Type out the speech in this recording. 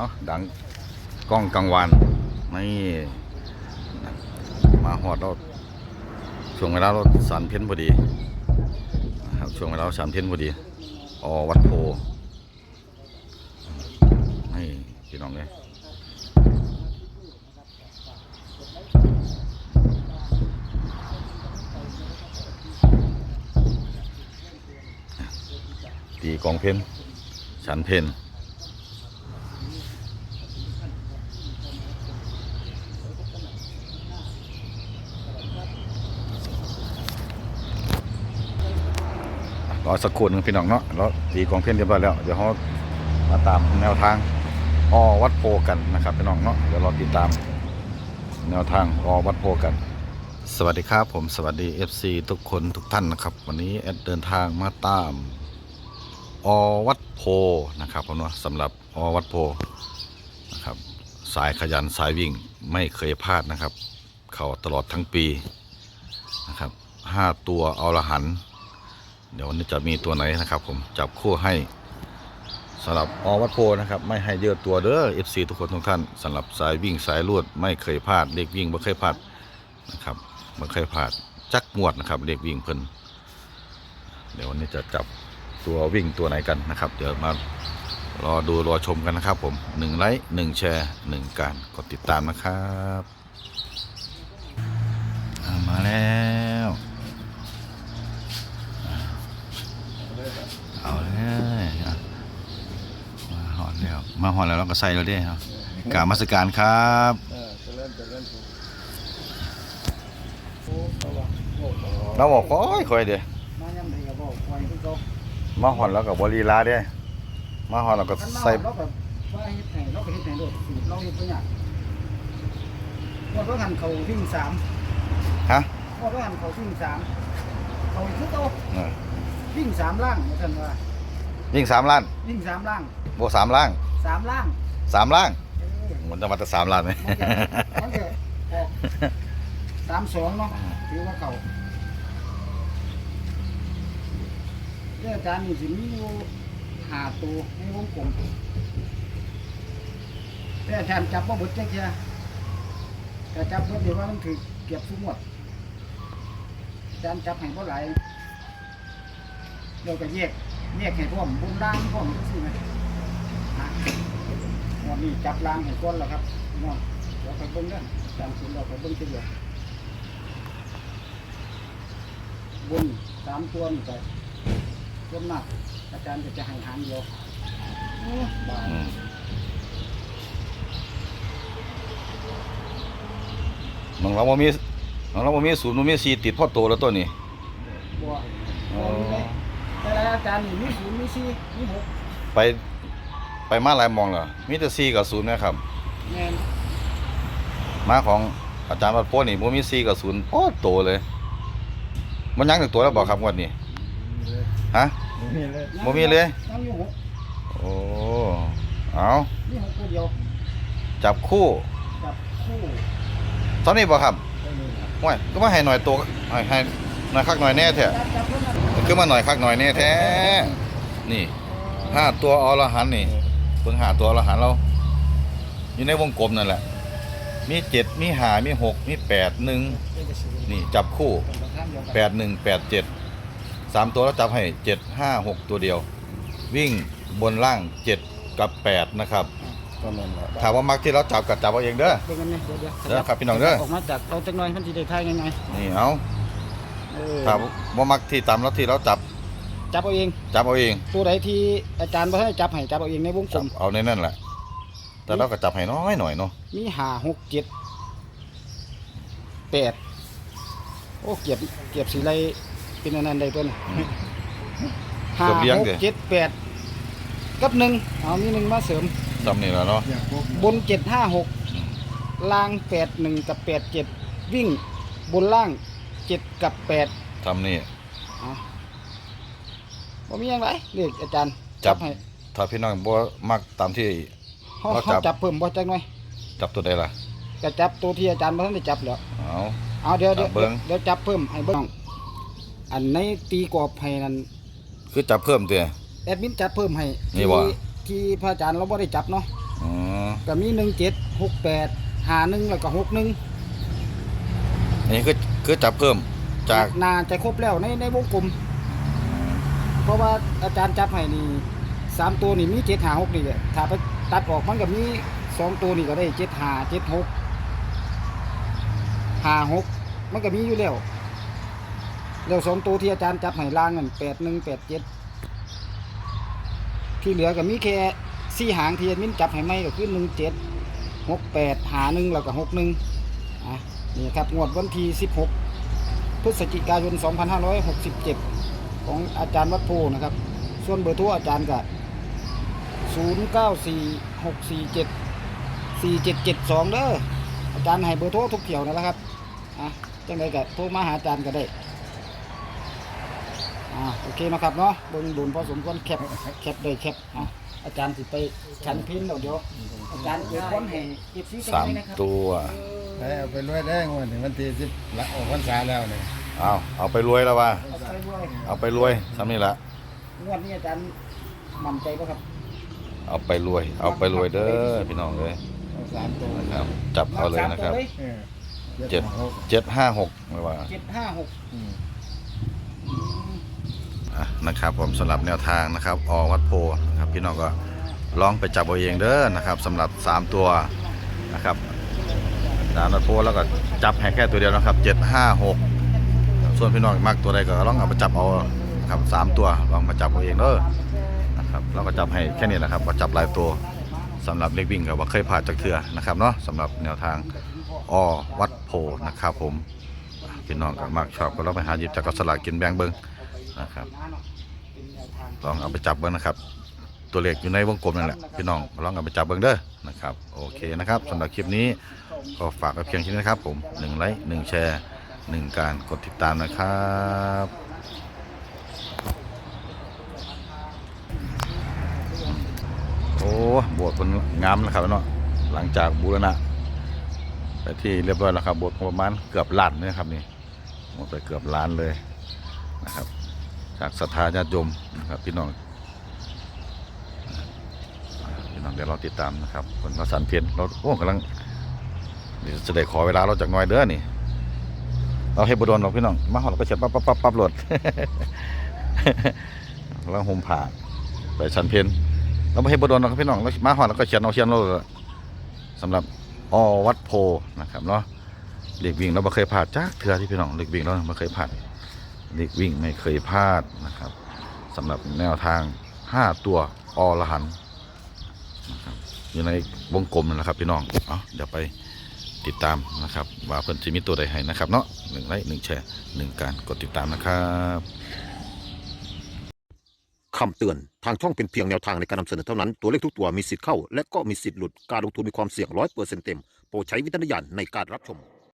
เอาดังกล้องกลางวันนี่มาหอดเราช่วงเวลาเราสันเพี้ยนพอดีครับช่วงเวลาเราสันเพี้ยนพอดีอวัดโพนี่พี่น้องเลยตีกองเพนฉันเพน ร อสักครู่หนึงพี่น้องเนาะแล้วตีกองเพี้ยนเรียบร้อยแล้วเดี๋ยวเขามาตามแนวทางอวัดโพกันนะครับพี่น้องเนาะเดี๋ยวรอติดตามแนวทางอวัดโพกัน สวัสดีครับผมสวัสดี FC ทุกคนทุกท่านนะครับ วันนี้แอดเดินทางมาตามอวัดโพนะครับผมเนาะสำหรับอวัดโพนะครับสายขยันสายวิ่งไม่เคยพลาดนะครับ เขาตลอดทั้งปีนะครับห้าตัวเอาละหัน เดี๋ยววันนี้จะมีตัวไหนนะครับผมจับคู่ให้สำหรับอวัดโพนะครับไม่ให้เยอะตัวเด้อ FC ทุกคนทุกท่านสำหรับสายวิ่งสายลวดไม่เคยพลาดเด็กวิ่งไม่เคยพลาดนะครับไม่เคยพลาดจักงวดนะครับเด็กวิ่งเพิ่นเดี๋ยววันนี้จะจับตัววิ่งตัวไหนกันนะครับ เดี๋ยวมารอดูรอชมกันนะครับผมหนึ่งไลค์หนึ่งแชร์หนึ่งการกดติดตามนะครับ มาแล้ว เอาเลยอะมาหอนแล้ว มาหอนแล้วเราก็ใส่แล้วเด้ครับกราบมาสการครับเออเจะเล่นจะเล่นโอ้ระวังโอ้โหเราบอกค่อยค่อยเด้มายังไงก็บอกไว้ที่เขามาหอนแล้วกับบรีลาเด้มาหอนแล้วก็ท่านมาใส่เราแบบว่าเฮ็ดไหนเราก็เฮ็ดไหนโดดสูตรเราเฮ็ดตัวอย่างว่าเราหันเขาวิ่งสามฮะว่าเราหันเขาวิ่งสามเขาคือโตเออวิ่งสามล่างท่านว่า ยิ่งสามล้านวิ่งสามล่างโบสามล่างสามล่างสามล่างเออมันจะมาแต่สามล้านไหม มันจะมันจะออกสามสองเนาะถือว่าเขาเรื่องอาจารย์นี่สิมีอยู่หาตัวในวงกลมแต่อาจารย์จับว่าบดจักเชียแต่จับเบดเดี๋ยวว่ามันถือเก็บทุกหมดอาจารย์จับให้เพราะหลายเราก็แยก แยกให้พร้อมบนล่างพร้อมจังซี่ไหมอะวันนี้จับล่างให้ก้อนแล้วครับพี่น้องเราไปเบิ่งกันอาจารย์คุณเราไปเบิ่งทีเดียวบนสามตัวนี่ไปรวมมากอาจารย์จะจะให้หางเดียวโอ้บายอืมน้องเราบ่มีน้องเราบ่มีศูนย์บ่มีสี่ติดพ่อโตแล้วตัวนี้บัวบัวมีไหม แต่ละอาจารย์นี่มีศูนย์มีสี่มีหกไปไปมาหลายหมองแล้วมีแต่สี่กับศูนย์นะครับแม่นมาของอาจารย์วัดโพนี่บ่มี4กับ0โอ้โตเลยมันยังถึงตัวแล้วบอกครับงวดนี้ฮะมีเลยบ่มีเลยยังอยู่หกโอ้เอามีหกตัวเดียวจับคู่จับคู่ตอนนี้บ่ครับได้เลยครับว้ยก็มาให้หน่อยตัวให้ให้ หน่อยคักหน่อยแน่แท้จับจับเพิ่มมาคือมาหน่อยคักหน่อยแน่แท้ นี่ห้าตัวอรหันต์นี่เพิ่งหาตัวอรหันต์เราอยู่ในวงกลมนั่นแหละ มีเจ็ดมีห้ามีหกมีแปดหนึ่งนี่จับคู่แปดหนึ่งแปดเจ็ดสามตัวแล้วจับให้เจ็ดห้าหกตัวเดียว วิ่งบนล่างเจ็ดกับแปดนะครับก็นั่นแหละถามว่ามักที่เราจับกับจับเอาเองเด้อเดี๋ยวกันนะเดี๋ยวเดี๋ยวเด้อครับพี่น้องเด้อออกมาจากเราจังหน่อยมันสิได้ทายง่ายนี่เอาๆ เออถามว่ามักที่ตามแล้วที่เราจับจับเอาเอง จับเอาเองตัวใดที่อาจารย์บ่ให้จับให้จับเอาเองในวงกลจับมเอาในนั่นแหละแต่เราก็จับให้น้อยหน่อยเนาะมีห้าหกเจ็ดแปดโอ้เก็บเก็บสีไรเป็นอันนั้นได้ตัวนี้ห้าเกือบเลี้ยงหกเด้เจ็ดแปดกับหนึ่งเอามีหนึ่งมาเสริม จำนี่แหละเนาะบนเจ็ดห้าหกล่างแปดหนึ่งกับแปดเจ็ดวิ่งบนล่าง เจ็ดกับแปดทำนี่ อะบ่มีหยังไรเรียกอาจารย์จับ ให้ถ้าพี่น้องบ่มักตามที่ เขาเราเขาจับจับเพิ่มบ่จักหน่อยจับตัวใดล่ะก็จับตัวที่อาจารย์บ่ทันได้จับแล้ว เอา เอาเดี๋ยวเดี๋ยวจับเบิ่ง เดี๋ยวจับเพิ่มให้เบิ่งอันในตีกรอบให้นั่นคือจับเพิ่มเตี้ยแอดมินจับเพิ่มให้นี่ที่บ่ ที่พระอาจารย์เราบ่ได้จับเนาะอ๋อก็มีหนึ่งเจ็ดหกแปดหาหนึ่งแล้วก็หกหนึ่งอันนี้คือ คือจับเพิ่มจากนาจะครบแล้วในในวงกลม เพราะว่าอาจารย์จับให้นี่สามตัวนี่มีเจ็ดหาหกนี่แหละถ้าไปตัดออกมันก็มีสองตัวนี่ก็ได้เจ็ดหาเจ็ดหกหาหกมันก็มีอยู่แล้วแล้วสองตัวที่อาจารย์จับให้ล่างนั่นแปดหนึ่งแปดเจ็ดที่เหลือก็มีแค่สี่หางเทีย์มิ้นจับให้ไม่ก็คือหนึ่งเจ็ดหกแปดหาหนึ่งแล้วก็หกหนึ่งอะนี่ครับงวดวันที่สิบหก พฤศจิกายน 2567 ของอาจารย์วัดโพนะครับ ส่วนเบอร์โทรอาจารย์ก็0946474772เด้ออาจารย์ให้เบอร์โทรทุกเที่ยวนะครับอะจังไดก็โทรมาหาอาจารย์ก็ได้อ่าโอเคนะครับเนาะเบิ่งดุนพอสมควรแคปแคปได้แคปอะอาจารย์สิไปชั้นพินแล้วเดี๋ยวอาจารย์เก็บคนให้เก็บซีสามตัว ได้เอาไปรวยได้งวดถึงวันที่สิบละออกพรรษาแล้วเนี่ยเอาเอาไปรวยแล้วว่า เอาไปด้วยเอาไปรวยซ้ำนี่ละงวดนี้อาจารย์มั่นใจป่ะครับเอาไปรวย เอาไปรวยเด้อพี่น้องเลยเอาสามตัวนะครับ จับเอาเลยนะครับเออเจ็ดหกเจ็ดห้าหกไม่ว่า เจ็ดห้าหกอืม อะนะครับผมสำหรับแนวทางนะครับอวัดโพนะครับพี่น้องก็ลองไปจับเอาเองเด้อนะครับสำหรับ 3 ตัวนะครับ ดานวัดโพแล้วก็จับให้แค่ตัวเดียวนะครับ756ส่วนพี่น้องมากตัวใดก็ลองเอาไปจับเอาครับสามตัวลองมาจับเอาเองเด้อนะครับเราก็จับให้แค่นี้แหละครับก็จับหลายตัวสำหรับเล็กวิ่งก็ว่าเคยผ่านจากเถื่อนะครับเนาะสำหรับแนวทางอวัดโพนะครับผมพี่น้องก็มากชอบก็ลองไปหาหยิบจากกสลากกินแบงเบิ่งนะครับลองเอาไปจับเบิ้งนะครับ ตัวเลขอยู่ในวงกลมนั่นแหละพี่น้องลองเอาไปจับเบิ้งเด้อนะครับโอเคนะครับสำหรับคลิปนี้ ก็ฝากไว้เพียงแค่นี้นะครับผมหนึ่งไลค์หนึ่งแชร์หนึ่งการกดติดตามนะครับโอ้โบสถ์มันงามนะครับเนาะหลังจากบูรณะไปที่เรียบร้อยแล้วครับโบสถ์ประมาณเกือบล้านเลยครับนี่หมดไปเกือบล้านเลยนะครับ จากศรัทธาญาติโยมนะครับ พี่น้องพี่น้องเดี๋ยวเราติดตามนะครับคนมาสันเพียนเราโอ้กำลัง เดี๋ยวจะได้ขอเวลาเราจากน้อยเด้อนี่ เราให้บุดรเราพี่น้อง มาหอดเราก็เฉียบปั๊บปั๊บปั๊บปั๊บโหลดแล้วห่มผ้าไปสันเพนเราไม่ให้บุดรเราพี่น้องเรามาหอดเราก็เขียนเอาเขียนเราเลยสำหรับอวัดโพนะครับเนาะเด็กวิ่งเราไม่เคยผ่านจ้าเถื่อที่พี่น้องเด็กวิ่งเราไม่เคยผ่านเด็กวิ่งไม่เคยพลาดนะครับสำหรับแนวทาง 5 ตัวอรหันนะครับอยู่ในวงกลมนั่แหละครับพี่น้อง เอาเดี๋ยวไป ติดตามนะครับ ว่าเพิ่นจะมีตัวใดให้นะครับเนาะหนึ่งไลค์หนึ่งแชร์หนึ่งการกดติดตามนะครับคำเตือน ทางช่องเป็นเพียงแนวทางในการนำเสนอเท่านั้น ตัวเลขทุกตัวมีสิทธิ์เข้า และก็มีสิทธิ์หลุด การลงทุนมีความเสี่ยงร้อยเปอร์เซ็นต์เต็ม โปรดใช้วิจารณญาณในการรับชม